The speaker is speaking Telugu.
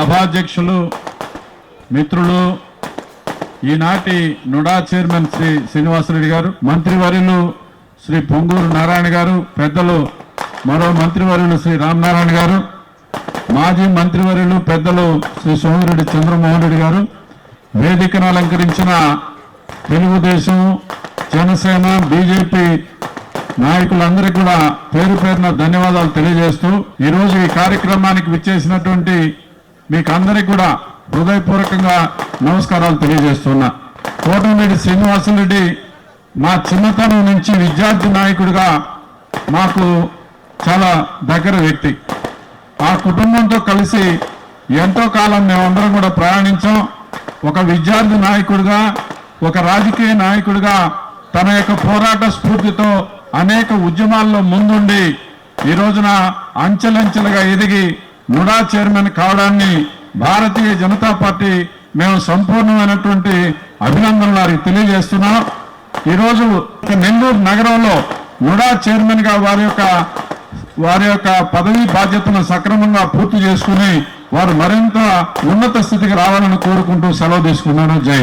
సభాధ్యక్షులు మిత్రులు ఈనాటి నుడా చైర్మన్ శ్రీ శ్రీనివాసరెడ్డి గారు మంత్రివర్యులు శ్రీ పొంగూరు నారాయణ గారు పెద్దలు మరో మంత్రివర్యులు శ్రీ రామనారాయణ గారు మాజీ మంత్రివర్యులు పెద్దలు శ్రీ సోమిరెడ్డి చంద్రమోహన్ రెడ్డి గారు వేదికను అలంకరించిన తెలుగుదేశం జనసేన బీజేపీ నాయకులందరికీ కూడా పేరు పేరున ధన్యవాదాలు తెలియజేస్తూ ఈరోజు ఈ కార్యక్రమానికి విచ్చేసినటువంటి మీకు అందరికీ కూడా హృదయపూర్వకంగా నమస్కారాలు తెలియజేస్తున్నా. కోటమిరెడ్డి శ్రీనివాసరెడ్డి మా చిన్నతనం నుంచి విద్యార్థి నాయకుడిగా మాకు చాలా దగ్గర వ్యక్తి. ఆ కుటుంబంతో కలిసి ఎంతో కాలం మేమందరం కూడా ప్రయాణించాం. ఒక విద్యార్థి నాయకుడిగా ఒక రాజకీయ నాయకుడిగా తన యొక్క పోరాట స్ఫూర్తితో అనేక ఉద్యమాల్లో ముందుండి ఈ రోజున అంచెలంచెలుగా ఎదిగి ముడా చైర్మన్ కావడాన్ని భారతీయ జనతా పార్టీ మేము సంపూర్ణమైనటువంటి అభినందనలు వారికి తెలియజేస్తున్నాం. ఈరోజు నెల్లూరు నగరంలో ముడా చైర్మన్గా వారి యొక్క వారి యొక్క పదవీ బాధ్యతను సక్రమంగా పూర్తి చేసుకుని వారు మరింత ఉన్నత స్థితికి రావాలని కోరుకుంటూ సెలవు తీసుకున్నాను. జై